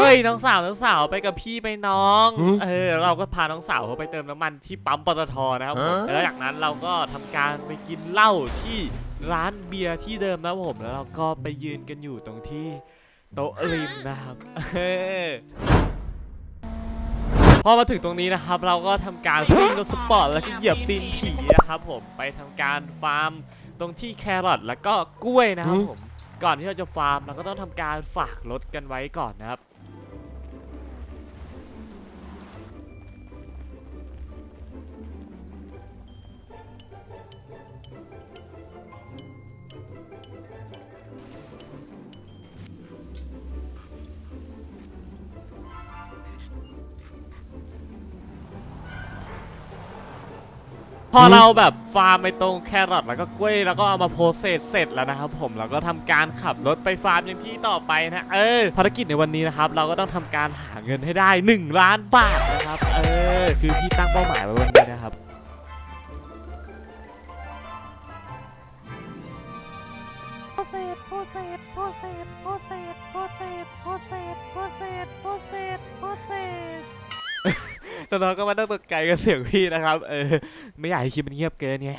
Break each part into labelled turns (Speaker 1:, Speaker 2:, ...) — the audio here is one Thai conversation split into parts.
Speaker 1: เฮ้ยน้องสาวน้องสาวไปกับพี่ไปน้อง
Speaker 2: หือ
Speaker 1: เออเราก็พาน้องสาวเขาไปเติมน้ำมันที่ปั๊มปตทนะครับผม
Speaker 2: ฮะ
Speaker 1: แล้วจากนั้นเราก็ทำการไปกินเหล้าที่ร้านเบียร์ที่เดิมนะครับผมแล้วเราก็ไปยืนกันอยู่ตรงที่โต๊ะริมนะครับเออพอมาถึงตรงนี้นะครับ เราก็ทำการซิ่งรถสปอร์ตแล้วก็เหยียบตีนผีนะครับผมไปทำการฟาร์มตรงที่แครอทแล้วก็กล้วยนะครับผมก่อนที่เราจะฟาร์มเราก็ต้องทำการฝากรถกันไว้ก่อนนะครับ อเราแบบฟาร์มไปตรงแครอทแล้วก็กล้วยแล้วก็เอามาโพสเซสเสร็จแล้วนะครับผมเราก็ทำการขับรถไปฟาร์มอย่างที่ต่อไปนะเออภารกิจในวันนี้นะครับเราก็ต้องทำการหาเงินให้ได้ 1 ล้านบาทนะครับเออคือพี่ตั้งเป้าหมายไว้วันนี้นะครับ
Speaker 3: โพเซตโพเซตโพเซตโพเซตโพเซตโพเซตโพเซตโพเซตโพเซต
Speaker 1: น้องก็มาตั้งตกใจกับเสียงพี่นะครับ เออ ไม่อยากให้คลิปมันเงียบเกินไง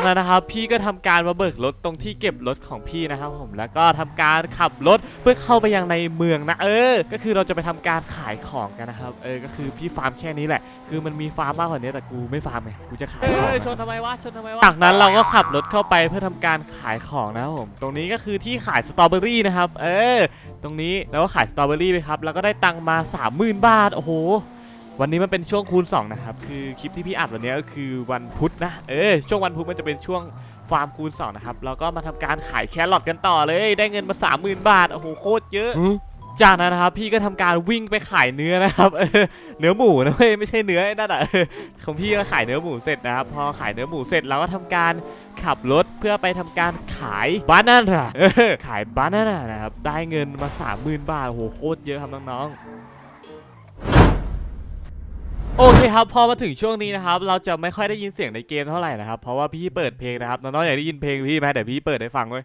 Speaker 1: จากนั้นนะครับพี่ก็ทำการมาเบิกรถตรงที่เก็บรถของพี่นะครับผมแล้วก็ทำการขับรถเพื่อเข้าไปยังในเมืองนะเออ ก็คือเราจะไปทำการขายของกันนะครับเออก็คือพี่ฟาร์มแค่นี้แหละ คือมันมีฟาร์มมากกว่านี้แต่กูไม่ฟาร์มไงกูจะขายของชนทำไมวะชนทำไมวะจากนั้นเราก็ขับรถเข้าไปเพื่อทำการขายของนะครับผมตรงนี้ก็คือที่ขายสตรอเบอรี่นะครับเออ ตรงนี้เราก็ขายสตรอเบอรี่ไปครับแล้วก็ได้ตังค์มา 30,000 บาทโอ้โห วันนี้มันเป็นช่วงคูณ2นะครับคือคลิปที่พี่อัดวันนี้ก็คือวันพุธนะเออช่วงวันพุธมันจะเป็นช่วงฟาร์มคูณ2นะครับแล้วก็มาทำการขายแครอทกันต่อเลยได้เงินมา30,000 บาทโอ้โหโคตรเยอะ
Speaker 2: หืม
Speaker 1: จากนั้นนะครับพี่ก็ทำการวิ่งไปขายเนื้อนะครับเออเนื้อหมูนะเว้ยไม่ใช่เนื้อไอ้นั่นอะเออของพี่ก็ขายเนื้อหมูเสร็จนะครับพอขายเนื้อหมูเสร็จเราก็ทำการขับรถเพื่อไปทำการขายบานาน่าเออขายบานาน่านะครับได้เงินมา 30,000 บาทโอ้โหโคตรเยอะครับน้องๆ โอเคครับพอมาถึงช่วงนี้นะครับเราจะไม่ค่อยได้ยินเสียงในเกมเท่าไหร่นะครับเพราะว่าพี่เปิดเพลงนะครับน้องๆอยากได้ยินเพลงพี่ไหมเดี๋ยวพี่เปิดให้ฟังเว้ย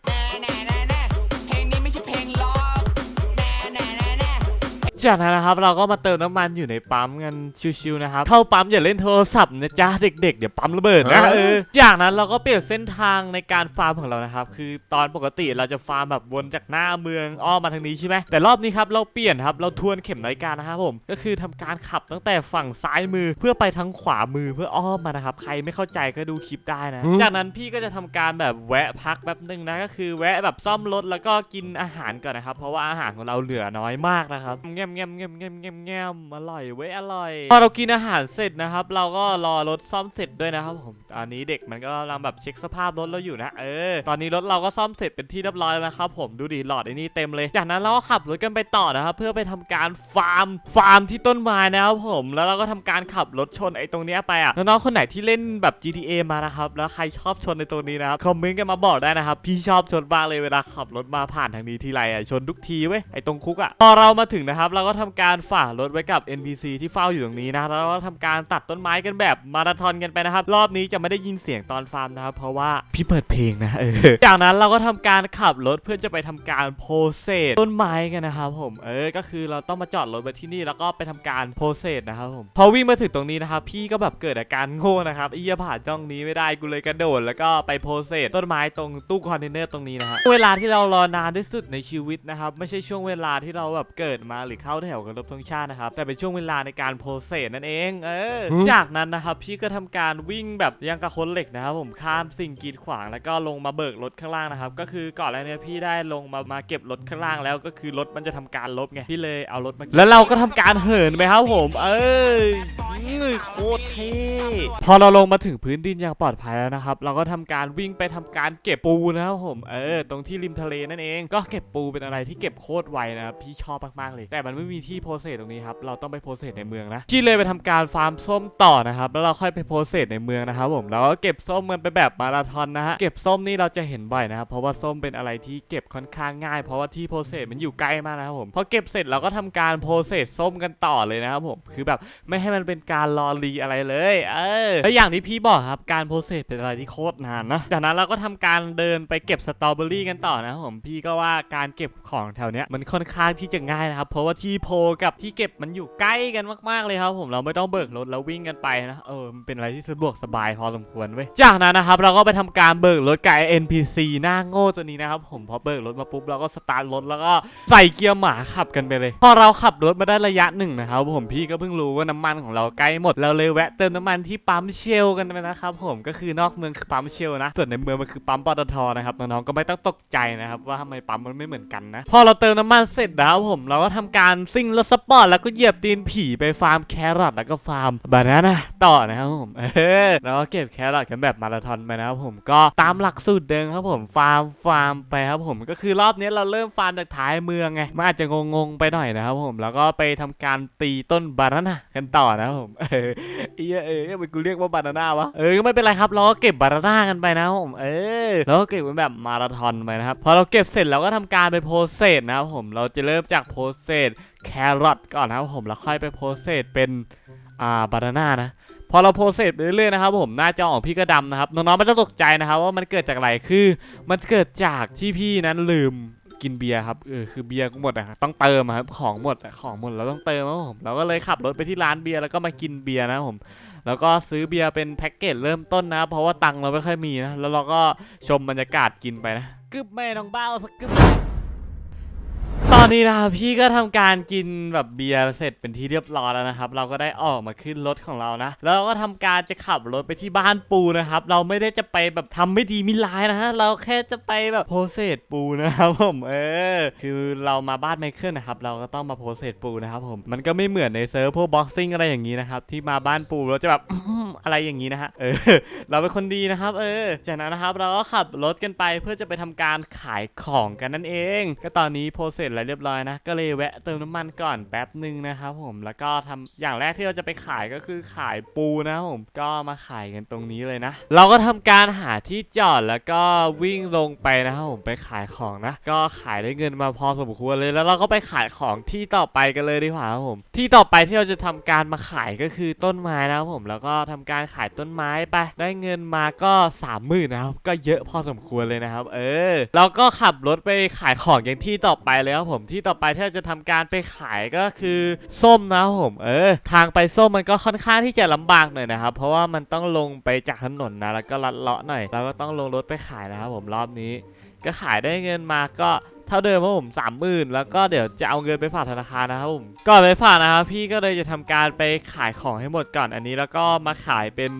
Speaker 1: จากนั้นนะครับเราก็มาเติมน้ำมันอยู่ในปั๊มกันชิวๆนะครับเข้าปั๊มอย่าเล่นโทรศัพท์นะจ๊ะเด็กๆเดี๋ยวปั๊มระเบิดนะ
Speaker 2: ฮะ
Speaker 1: เออจากนั้นเราก็เปลี่ยนเส้นทางในการฟาร์มของเรานะครับคือตอนปกติเราจะฟาร์มแบบวนจากหน้าเมืองอ้อมมาทางนี้ใช่ไหมแต่รอบนี้ครับเราเปลี่ยนครับเราทวนเข็มนาฬิกานะครับผมก็คือทำการขับตั้งแต่ฝั่งซ้ายมือเพื่อไปทางขวามือเพื่ออ้อมมานะครับใครไม่เข้าใจก็ดูคลิปได้นะ
Speaker 2: อืม
Speaker 1: จากนั้นพี่ก็จะทำการแบบแวะพักแป๊บนึงนะก็คือแวะแบบซ่อมรถแล้วก็กินอาหารก่อนนะครับเพราะว่าอาหารของเราเหลือน้อยมากนะครับแง่มแงมแงมแงมแงมแงมอร่อยเว้ยอร่อยพอเรากินอาหารเสร็จนะครับ เราก็รอรถซ่อมเสร็จด้วยนะครับผมตอนนี้เด็กมันก็กำลังแบบเช็คสภาพรถเราอยู่นะเออตอนนี้รถเราก็ซ่อมเสร็จเป็นที่เรียบร้อยแล้วนะครับผมดูดิหลอดไอ้นี่เต็มเลยจากนั้นเราก็ขับรถกันไปต่อนะครับเพื่อไปทำการฟาร์มฟาร์มที่ต้นไม้นะครับผมแล้วเราก็ทำการขับรถชนไอ้ตรงเนี้ยไปอะน้องๆคนไหนที่เล่นแบบ GTA มานะครับแล้วใครชอบชนในตัวนี้นะครับคอมเมนต์กันมาบอกได้นะครับพี่ชอบชนบ้างเลยเวลาขับรถมาผ่านทางนี้ทีไรอะชนทุกทีเว้ยไอ้ตรงคุกอะพอเรามาถึงนะครับเราก็ทำการฝ่ารถไว้กับ NPC ที่เฝ้าอยู่ตรงนี้นะ แล้วก็ทำการตัดต้นไม้กันแบบมาราธอนกันไปนะครับ รอบนี้จะไม่ได้ยินเสียงตอนฟาร์มนะครับ เพราะว่าพี่เปิดเพลงนะเออจากนั้นเราก็ทำการขับรถเพื่อจะไปทำการโพเซสต้นไม้กันนะครับผม เออ ก็คือเราต้องมาจอดรถไว้ที่นี่แล้วก็ไปทำการโพเซสนะครับผม พอวิ่งมาถึงตรงนี้นะครับ พี่ก็แบบเกิดอาการโง่นะครับอียผ่านจ้องนี้ไม่ได้ กูเลยกระโดดแล้วก็ไปโพเซสต้นไม้ตรงตู้คอนเทนเนอร์ตรงนี้นะฮะ เวลาที่เรารอนานที่สุดในชีวิตนะครับ ไม่ใช่ช่วงเวลาที่เราแบบเกิดมาหรือเข้าแถวกับรบธงชาตินะครับ แต่เป็นช่วงเวลาในการโพเซสนั่นเอง เออ
Speaker 2: หืม
Speaker 1: จากนั้นนะครับพี่ก็ทำการวิ่งแบบยังกับคนเหล็กนะครับผมข้ามสิ่งกีดขวางแล้วก็ลงมาเบิกรถข้างล่างนะครับ ก็คือก่อนแล้วเนี่ยพี่ได้ลงมามาเก็บรถข้างล่างแล้วก็คือรถมันจะทำการลบไงพี่เลยเอารถมาแล้วเราก็ทำการเหินไปครับผม เอ้ยอื้อโคตรเท่พอเราลงมาถึงพื้นดินอย่างปลอดภัยแล้วนะครับ เราก็ทำการวิ่งไปทำการเก็บปูนะครับผมเออ ตรงที่ริมทะเลนั่นเอง ก็เก็บปูเป็นอะไรที่เก็บโคตรไวนะครับพี่ชอบมากๆเลยแต่มันไม่มีที่โพสเซสตรงนี้ครับเราต้องไปโพสเซสในเมืองนะที่เลยไปทำการฟาร์มส้มต่อนะครับแล้วเราค่อยไปโพสเซสในเมืองนะครับผมแล้วก็เก็บส้มมันไปแบบมาราธอนนะฮะเก็บส้มนี่เราจะเห็นบ่อยนะครับเพราะว่าส้มเป็นอะไรที่เก็บค่อนข้างง่าย เพราะว่าที่โพสเซสมันอยู่ใกล้มากนะครับผมพอเก็บเสร็จเราก็ทำการโพสเซสส้มกันต่อเลยนะครับผมคือแบบไม่ให้มันเป็นการรอรีอะไรเลยเออแล้วอย่างที่พี่บอกครับการโพสเซสเป็นอะไรที่โคตรนานนะจากนั้นเราก็ทำการเดินไปเก็บสตรอเบอรี่กันต่อนะครับผมพี่ก็ว่าการเก็บของแถวเนี้ยมันค่อนข้างที่จะง่ายนะครับเพราะว่าทีโพกับที่เก็บมันอยู่ใกล้กันมากๆเลยครับ ผมเราไม่ต้องเบิกรถแล้ววิ่งกันไปนะเออมันเป็นอะไรที่สะดวกสบายพอสมควรเว้ยจากนั้นนะครับเราก็ไปทำการเบิกรถกับไอ้ NPC หน้าโง่ตัวนี้นะครับผมพอเบิกรถมาปุ๊บเราก็สตาร์ทรถแล้วก็ใส่เกียร์หมาขับกันไปเลย พอเราขับรถมาได้ระยะหนึ่งนะครับผมพี่ก็เพิ่งรู้ว่าน้ำมันของเราใกล้หมดเราเลยแวะเติมน้ำมันที่ปั๊มเชลกันไปนะครับผมก็คือนอกเมืองคือปั๊มเชลนะส่วนในเมืองมันคือปั๊มปตทนะครับน้องๆก็ไม่ต้องตกใจนะครับว่าทำไมปั๊มมันไม่เหมือนกันนะพอเราเติมน้ำมันเสร็จแล้วผมเราก็ทำการซิ่งรถสปอร์ตแล้วก็เหยียบตีนผีไปฟาร์มแครอทแล้วก็ฟาร์มบานาน่าต่อนะครับผมเออแล้วก็เก็บแครอทกันแบบมาราธอนไปนะครับผมก็ตามหลักสูตรเดิมครับผมฟาร์มฟาร์มไปครับผมก็คือรอบนี้เราเริ่มฟาร์มจากท้ายเมืองไงมันอาจจะงงๆไปหน่อยนะครับผมแล้วก็ไปทำการตีต้นบานาน่ากันต่อนะครับผมเออเอยเออเอยกูเรียกว่าบานาน่าวะเออก็ไม่เป็นไรครับเราก็เก็บบานาน่ากันไปนะครับผมเออแล้วก็เก็บเป็นแบบมาราธอนไปนะครับพอเราเก็บเสร็จเราก็ทำการไปโพสเซสนะครับผมเราจะเริ่มจากโพสเซสแครอทก่อนนะครับผมแล้วค่อยไปโพสเซสเป็นอ่าบานาน่านะพอเราโพสเซสไปเรื่อยๆนะครับผมหน้าจอของพี่ก็ดำนะครับน้องๆไม่ต้องตกใจนะครับว่ามันเกิดจากอะไรคือมันเกิดจากที่พี่นั้นลืมกินเบียร์ครับเออคือเบียร์กูหมดอะครับต้องเติมครับของหมดของหมดเราต้องเติมครับผมเราก็เลยขับรถไปที่ร้านเบียร์แล้วก็มากินเบียร์นะครับผม แล้วก็ซื้อเบียร์เป็นแพ็กเกจเริ่มต้นนะ เพราะว่าตังค์เราไม่ค่อยมีนะแล้วเราก็ชมบรรยากาศกินไปนะกึบแม่น้องเบ้าสักกึบ อนนี้นะครับพี่ก็ทำการกินแบบเบียร์เสร็จเป็นที่เรียบร้อยแล้วนะครับ เราก็ได้ออกมาขึ้นรถของเรานะ แล้วเราก็ทำการจะขับรถไปที่บ้านปูนะครับ เราไม่ได้จะไปแบบทำไม่ดีมิร้ายนะฮะเราแค่จะไปแบบโพสเซสปูนะครับผมเออคือเรามาบ้านไมเคิลนะครับ เราก็ต้องมาโพสเซสปูนะครับผมมันก็ไม่เหมือนในเซิร์ฟพวกบ็อกซิ่งอะไรอย่างนี้นะครับที่มาบ้านปูเราจะแบบอะไรอย่างนี้นะฮะเออ เราเป็นคนดีนะครับ เออ จากนั้นนะครับเราก็ขับรถกันไปเพื่อจะไปทำการขายของกันนั่นเอง ก็ตอนนี้โพสเสร็จแล้วเรียบร้อยนะ ก็เลยแวะเติมน้ำมันก่อนแป๊บหนึ่งนะครับผมแล้วก็ทำอย่างแรกที่เราจะไปขายก็คือขายปูนะผมก็มาขายกันตรงนี้เลยนะ เราก็ทำการหาที่จอดแล้วก็วิ่งลงไปนะครับผมไปขายของนะ ก็ขายได้เงินมาพอสมควรเลยแล้วเราก็ไปขายของที่ต่อไปกันเลยดีกว่าครับผม ที่ต่อไปที่เราจะทำการมาขายก็คือต้นไม้นะครับผมแล้วก็ทำการขายต้นไม้ไป ได้เงินมาก็สามหมื่นนะครับก็เยอะพอสมควรเลยนะครับ เออเราก็ขับรถไปขายของอย่างที่ต่อไปเลยครับผมที่ต่อไปที่เราจะทำการไปขายก็คือส้มนะผมเออ ทางไปส้มมันก็ค่อนข้างที่จะลำบากหน่อยนะครับ เพราะว่ามันต้องลงไปจากถนนนะแล้วก็ลัดเลาะหน่อยเราก็ต้องลงรถไปขายนะครับผมรอบนี้ ก็ขายได้เงินมาก็เท่าเดิมครับผมสามหมื่นแล้วก็เดี๋ยวจะเอาเงินไปฝากธนาคารนะครับผมก่อนไปฝากนะครับพี่ก็เลยจะทำการไปขายของให้หมดก่อนอันนี้แล้วก็มาขายเป็น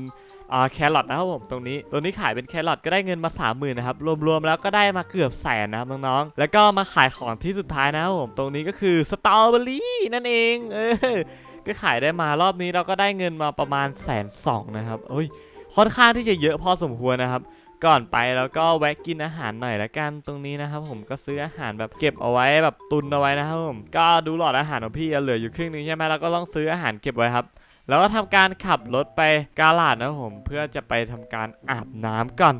Speaker 1: อ่าแครอทนะครับผมตรงนี้ตรงนี้ขายเป็นแครอทก็ได้เงินมา 3 0,000นะครับรวมๆแล้วก็ได้มาเกือบแสนนะครับน้องๆแล้วก็มาขายของที่สุดท้ายนะครับผมตรงนี้ก็คือสตรอเบอรี่นั่นเองเออก็ขายได้มารอบนี้เราก็ได้เงินมาประมาณแสนสองนะครับเอ้ยค่อนข้างที่จะเยอะพอสมควรนะครับก่อนไปแล้วก็แวะกินอาหารหน่อยละกันตรงนี้นะครับผมก็ซื้ออาหารแบบเก็บเอาไว้แบบตุนเอาไว้นะครับผมก็ดูหลอดอาหารของพี่อะเหลืออยู่ครึ่งนึงใช่ไหมแล้วก็ต้องซื้ออาหารเก็บไว้ครับ แล้วก็ทำการขับรถไปกาลาดนะผมเพื่อจะไปทำการอาบน้ำก่อน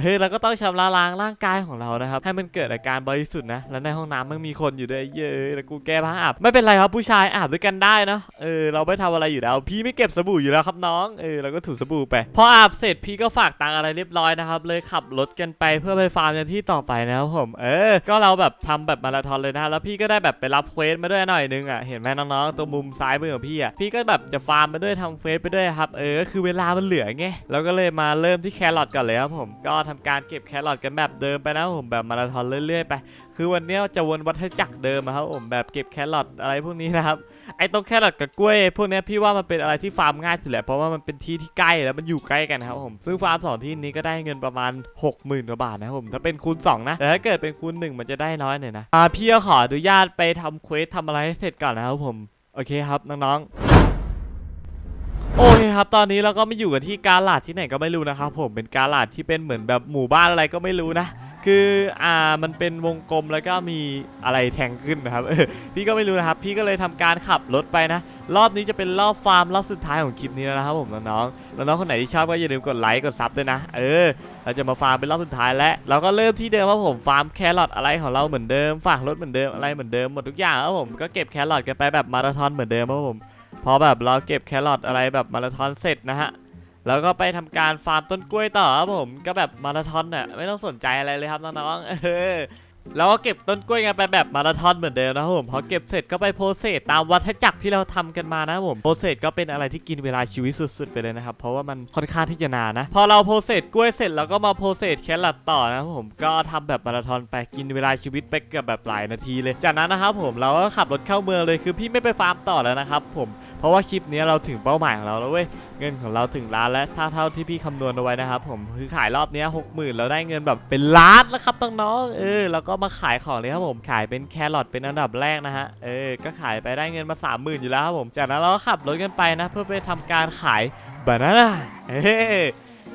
Speaker 1: เฮ้ยเราก็ต้องชำระล้างร่างกายของเรานะครับ ให้มันเกิดอาการบริสุทธิ์นะ แล้วในห้องน้ำมันมีคนอยู่ด้วยเยอะแล้วกูแก้ผ้าอาบไม่เป็นไรครับผู้ชายอาบด้วยกันได้เนาะเออเราไม่ทำอะไรอยู่แล้ว พี่ไม่เก็บสบู่อยู่แล้วครับน้องเออเราก็ถูสบู่ไปพออาบเสร็จพี่ก็ฝากตังอะไรเรียบร้อยนะครับเลยขับรถกันไปเพื่อไปฟาร์มในที่ต่อไปนะครับผม เออ ก็เราแบบทำแบบมาราธอนเลยนะแล้วพี่ก็ได้แบบไปรับเควสมาด้วยหน่อยนึงอะเห็นไหมน้องๆตรงมุมซ้ายมือของพี่อะพี่ก็แบบจะฟาร์มไปด้วยทำเควสไปด้วยครับเออคือเวลามันเหลือไงเราก็เลยมาเริ่มที่แครอทก่อนเลยครับผมก็ทำการเก็บแครอทกันแบบเดิมไปนะผมแบบมาราธอนเรื่อยๆไป คือวันนี้จะวนวัฏจักรเดิมอะครับผมแบบเก็บแครอทอะไรพวกนี้นะครับไอ้ตรงแครอทกับกล้วยพวกนี้พี่ว่ามันเป็นอะไรที่ฟาร์มง่ายสุดแหละเพราะว่ามันเป็นที่ที่ใกล้แล้วมันอยู่ใกล้กันครับผมซึ่งฟาร์มสองที่นี้ก็ได้เงินประมาณ 60,000กว่าบาทนะครับผมถ้าเป็นคูณ2นะแต่ถ้าเกิดเป็นคูณ1มันจะได้น้อยหน่อยนะอ่าพี่ก็ขออนุญาตไปทำเควสทำอะไรให้เสร็จก่อนนะครับผมโอเคครับน้องๆ โอเคครับ ตอนนี้เราก็ไม่อยู่กันที่กาลาดที่ไหนก็ไม่รู้นะครับผมเป็นกาลาดที่เป็นเหมือนแบบหมู่บ้านอะไรก็ไม่รู้นะ คืออ่ามันเป็นวงกลมแล้วก็มีอะไรแทงขึ้นนะครับพี่ก็ไม่รู้นะครับ พี่ก็เลยทำการขับรถไปนะ รอบนี้จะเป็นรอบฟาร์มรอบสุดท้ายของคลิปนี้แล้วนะครับผมน้องๆน้องๆคนไหนที่ชอบก็อย่าลืมกดไลค์กดซับด้วยนะ เออเราจะมาฟาร์มเป็นรอบสุดท้ายแล้วเราก็เริ่มที่เดิมครับผมฟาร์มแครอทอะไรของเราเหมือนเดิมฝากรถเหมือนเดิมอะไรเหมือนเดิมหมดทุกอย่างครับผมก็เก็บแครอทกันไปแบบมาราธอนเหมือนเดิมครับผม พอแบบเราเก็บแครอทอะไรแบบมาราธอนเสร็จนะฮะแล้วก็ไปทำการฟาร์มต้นกล้วยต่อครับผมก็แบบมาราธอนน่ะไม่ต้องสนใจอะไรเลยครับน้องๆเออ แล้วก็เก็บต้นกล้วยกันไปแบบมาราธอนเหมือนเดิมนะผมพอเก็บเสร็จก็ไปโพสเซสตามวัฏจักรที่เราทำกันมานะผมโพสเซสก็เป็นอะไรที่กินเวลาชีวิตสุดๆไปเลยนะครับเพราะว่ามันค่อนข้างที่จะนานนะ พอเราโพสเซสกล้วยเสร็จเราก็มาโพสเซสแครอทต่อนะผมก็ทำแบบมาราธอนไปกินเวลาชีวิตไปเกือบแบบหลายนาทีเลย จากนั้นนะครับผมเราก็ขับรถเข้าเมืองเลยคือพี่ไม่ไปฟาร์มต่อแล้วนะครับผมเพราะว่าคลิปนี้เราถึงเป้าหมายของเราแล้วเว้ยเงินของเราถึงล้านและถ้าเท่าที่พี่คำนวณเอาไว้นะครับ ผมคือขายรอบนี้หกหมื่นเราได้เงินแบบเป็นล้านแล้วครับน้องๆเออแล้วก็มาขายของเลยครับผมขายเป็นแครอทเป็นอันดับแรกนะฮะเออก็ขายไปได้เงินมาสามหมื่นอยู่แล้วครับผมจากนั้นเราก็ขับรถกันไปนะ เพื่อไปทำการขายบานาน่าเออ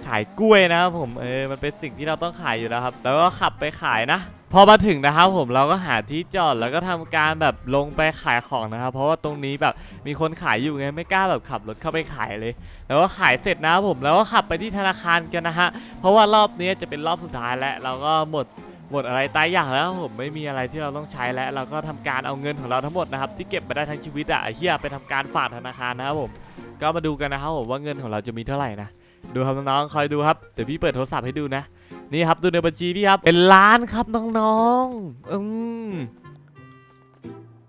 Speaker 1: ขายกล้วยนะครับผมเออมันเป็นสิ่งที่เราต้องขายอยู่แล้วครับ แล้วก็ขับไปขายนะ พอมาถึงนะครับผมเราก็หาที่จอดแล้วก็ทำการแบบลงไปขายของนะครับ เพราะว่าตรงนี้แบบมีคนขายอยู่ไงไม่กล้าแบบขับรถเข้าไปขายเลย แล้วก็ขายเสร็จนะครับผมแล้วก็ขับไปที่ธนาคารกันนะฮะเพราะว่ารอบนี้จะเป็นรอบสุดท้ายแล้วเราก็หมดหมดอะไรตายอย่างแล้วผมไม่มีอะไรที่เราต้องใช้แล้ว เราก็ทำการเอาเงินของเราทั้งหมดนะครับที่เก็บมาได้ทั้งชีวิตอะเฮียไปทำการฝากธนาคารนะครับผมก็มาดูกันนะครับผมว่าเงินของเราจะมีเท่าไหร่นะดูครับน้องๆคอยดูครับเดี๋ยวพี่เปิดโทรศัพท์ให้ดูนะ นี่ครับดูในบัญชีพี่ครับเป็นล้านครับน้องๆอืม